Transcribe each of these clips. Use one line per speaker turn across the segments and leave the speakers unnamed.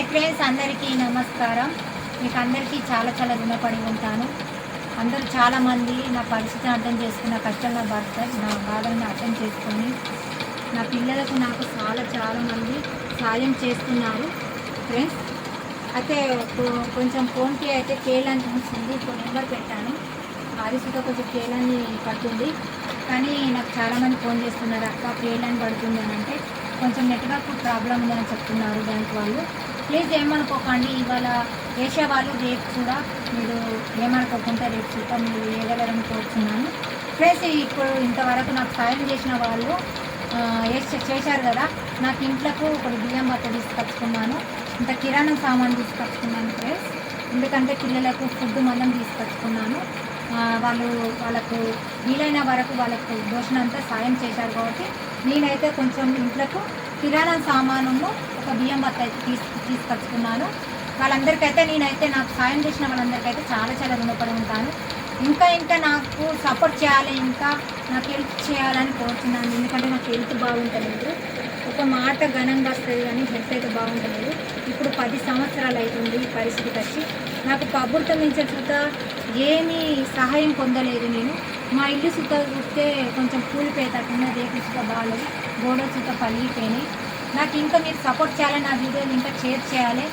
Hi friends అందరికీ నమస్కారం. మీకు అందరికీ చాలా చాలా రుణపడి ఉంటాను. అందరూ చాలామంది నా పరిస్థితిని అర్థం చేసుకుని నా కష్టం నా భర్త నా బాధలను అర్థం చేసుకొని నా పిల్లలకు నాకు చాలా చాలామంది సాయం చేస్తున్నారు. ఫ్రెండ్స్ అయితే కొంచెం ఫోన్పే అయితే కేలని ఉంది. ఇప్పుడు నెంబర్ పెట్టాను. అది కొంచెం కేలని పడుతుంది. కానీ నాకు చాలామంది ఫోన్ చేస్తున్నారు. అక్క కేలని పడుతుంది అని అంటే కొంచెం నెట్వర్క్ ప్రాబ్లం ఉందని చెప్తున్నారు బ్యాంక్ వాళ్ళు. ప్లీజ్ ఏమనుకోకండి ఇవాళ వేసే వాళ్ళు రేపు కూడా మీరు ఏమనుకోకుండా రేపు చూద్దాం మీరు వేయగలరని కోరుతున్నాను. ప్లస్ ఇప్పుడు ఇంతవరకు నాకు సాయం చేసిన వాళ్ళు చేశారు కదా నాకు ఇంట్లోకు ఒకటి బియ్యం బట్ట తీసుకొచ్చుకున్నాను. ఇంత కిరాణం సామాన్ తీసుకొచ్చుకున్నాను ప్లస్ ఎందుకంటే పిల్లలకు ఫుడ్ మనం తీసుకొచ్చుకున్నాను. వాళ్ళు వాళ్ళకు వీలైన వరకు వాళ్ళకు దోషణంతా సాయం చేశారు కాబట్టి నేనైతే కొంచెం ఇంట్లోకు కిరాణా సామానము ఒక బియ్యం బత్త అయితే తీసు తీసుకొచ్చుకున్నాను. వాళ్ళందరికైతే నేనైతే నాకు సాయం చేసిన వాళ్ళందరికైతే చాలా చాలా రుణపడి ఉంటాను. ఇంకా ఇంకా నాకు సపోర్ట్ చేయాలి ఇంకా నాకు హెల్ప్ చేయాలని కోరుతున్నాను ఎందుకంటే నాకు హెల్త్ బాగుంటలేదు. ఒక మాట ఘనంగా వస్తుంది కానీ హెల్త్ అయితే బాగుంటలేదు. ఇప్పుడు పది సంవత్సరాలు అవుతుంది ఈ పరిస్థితికి వచ్చి. నాకు ప్రభుత్వం నుంచి ఏమీ సహాయం పొందలేదు నేను. మా ఇల్లు సుత చూస్తే కొంచెం కూలిపోయేటట్టున్న రేపు సుత బాగాలేదు గోడ సుత పలిగిపోయినాయి నాకు ఇంకా మీరు సపోర్ట్ చేయాలి నా వీడియోలు ఇంకా షేర్ చేయాలి.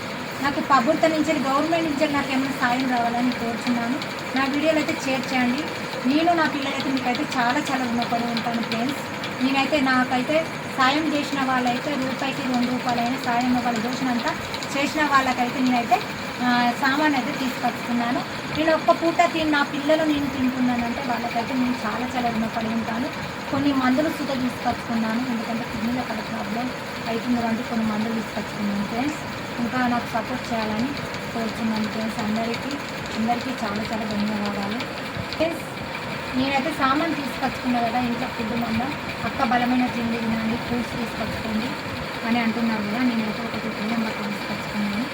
నాకు ప్రభుత్వం నుంచి గవర్నమెంట్ నుంచి నాకు ఏమైనా సాయం రావాలని కోరుచున్నాను. నా వీడియోలు అయితే షేర్ చేయండి. నేను నా పిల్లలైతే మీకైతే చాలా చాలా రుణపడి ఉంటాను ఫ్రెండ్స్ నేనైతే నాకైతే సాయం చేసిన వాళ్ళైతే రూపాయికి రెండు రూపాయలైనా సాయం వాళ్ళ దోషణంతా చేసిన వాళ్ళకైతే నేనైతే సామాన్ అయితే తీసుకొచ్చుకున్నాను. నేను ఒక్క పూట తిని నా పిల్లలు నేను తింటున్నానంటే వాళ్ళకైతే నేను చాలా చాలా రుణపడి ఉంటాను. కొన్ని మందులు సుత తీసుకొచ్చుకున్నాను ఎందుకంటే కిడ్నీలో కడ ప్రాబ్లం అవుతుంది కాబట్టి కొన్ని మందులు తీసుకొచ్చుకున్నాను ఫ్రెండ్స్ ఇంకా నాకు సపోర్ట్ చేయాలని కోరుతున్నాను ఫ్రెండ్స్ అందరికీ. అందరికీ చాలా చాలా ధన్యవాదాలు. ఫ్రెండ్స్ నేనైతే సామాన్ తీసుకొచ్చుకున్నా కదా ఇంట్లో ఫుడ్ మొన్న అక్క బలమైన తిండి తినండి ఫ్రూట్స్ తీసుకొచ్చుకోండి అని అంటున్నారు కదా నేనైతే ఒకటి బియ్యం తీసుకొచ్చుకున్నాను.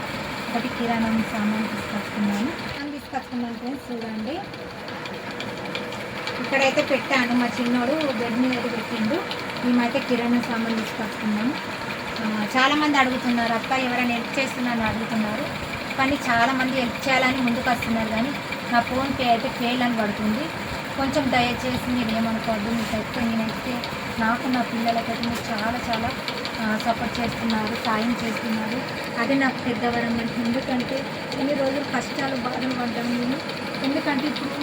ఒకటి కిరాణం సామాన్ తీసుకొచ్చుకున్నాను అని తీసుకొచ్చుకున్నాను ఫ్రెండ్స్ చూడండి. ఇక్కడైతే పెట్టాను మా చిన్నోడు బెడ్ మీద పెట్టిండు. మేమైతే కిరాణా సామాన్ తీసుకొచ్చుకున్నాము చాలామంది అడుగుతున్నారు అక్క ఎవరైనా హెల్ప్ చేస్తున్నారని అడుగుతున్నారు. కానీ చాలామంది హెల్ప్ చేయాలని ముందుకు వస్తున్నారు కానీ నా ఫోన్పే అయితే ఫెయిల్ అని పడుతుంది. కొంచెం దయచేసి మీరు ఏమనుకోవద్దు మీకైతే నేనైతే నాకు నా పిల్లలకైతే మీరు చాలా చాలా సపోర్ట్ చేస్తున్నారు సాయం చేస్తున్నారు. అది నాకు పెద్దవరం అంటే ఎందుకంటే ఎన్ని రోజులు కష్టాలు బాధలు పడ్డాను నేను. ఎందుకంటే ఇప్పుడు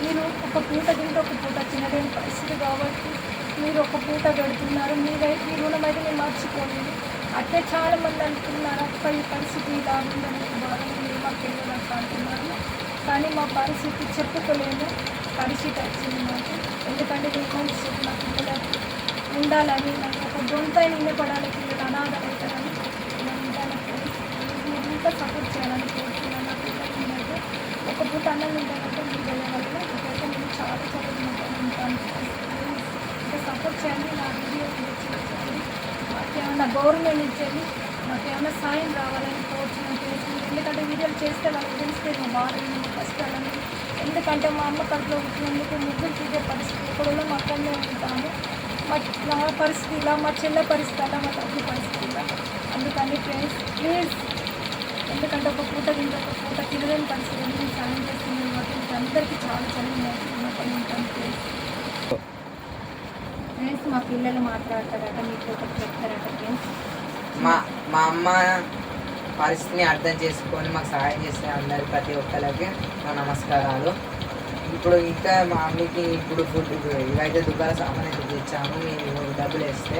మీరు ఒక పూట తింటే ఒక పూట తినలేని పరిస్థితి కాబట్టి మీరు ఒక పూట పెడుతున్నారు. మీరైతే మీ రుణం అయితే నేను మర్చిపోలేదు. అట్లే చాలా మంది అంటున్నారు అక్క ఈ పరిస్థితి ఇలా ఉందని బాగా మీరు మా పిల్లలకు అంటున్నారు. కానీ మా పరిస్థితి చెప్పుకోలేము. పరిస్థితి వచ్చింది మాకు ఎందుకంటే నేను మంచి నా ఉండాలని నాకు ఒక గొంత పడాలి పిల్లలు అనాథ అవుతారని నేను ఉంటాను ఇంకా సపోర్ట్ చేయాలని కోరుతున్నాను నా పిల్లలకి నేనైతే ఒక పూట అన్నం తింటానంటే మీరు వెళ్ళగలను ఇదైతే నేను చాలా చాలా ఉంటాను ఇంకా సపోర్ట్ చేయండి నా వీడియో చేయండి మాకేమైనా గవర్నమెంట్ ఇచ్చేది మాకేమైనా సాయం రావాలని కోరుతున్నాను ఎందుకంటే వీడియోలు చేస్తే వాళ్ళకి తెలిస్తే మా బాధలు మా కష్టాలని ఎందుకంటే మా అమ్మ కడుపులో పుట్టినందుకు ముగ్గురు చూసే పరిస్థితి ఇక్కడ మా అక్కడనే ఉంటాము మా నా పరిస్థితి ఇలా మా చెల్లె పరిస్థితి అలా మా తల్లి పరిస్థితి ఇలా. అందుకని ఫ్రెండ్స్ ప్లీజ్ ఎందుకంటే ఒక పూట తింటే ఒక పూట తినలేని పరిస్థితి నేను సాయం చేస్తున్నాను కాబట్టి అందరికీ చాలా చాలా పని ఉంటాను ఫ్రెండ్స్ ఫ్రెండ్స్ మా పిల్లలు మాట్లాడతారట మీకు ఒకటి చెప్తారట ఫ్రెండ్స్
మా మా అమ్మ పరిస్థితిని అర్థం చేసుకొని మాకు సహాయం చేసిన అందరి ప్రతి ఒక్కరికి మా నమస్కారాలు. ఇప్పుడు ఇంకా మా మమ్మీకి ఇప్పుడు ఫుడ్ ఇవైతే దుకాణ సామాన్ అయితే తెచ్చాము మీరు డబ్బులు వేస్తే.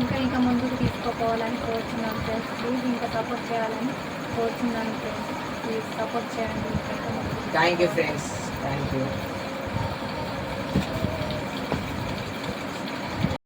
ఇంకా ఇంకా ముందుకు తీసుకుపోవాలని కోరుతున్నాను ఫ్రెండ్స్ ప్లీజ్ ఇంకా సపోర్ట్ చేయాలని కోరుతున్నాను ఫ్రెండ్స్ ప్లీజ్ సపోర్ట్ చేయండి.
Thank you friends. Thank you.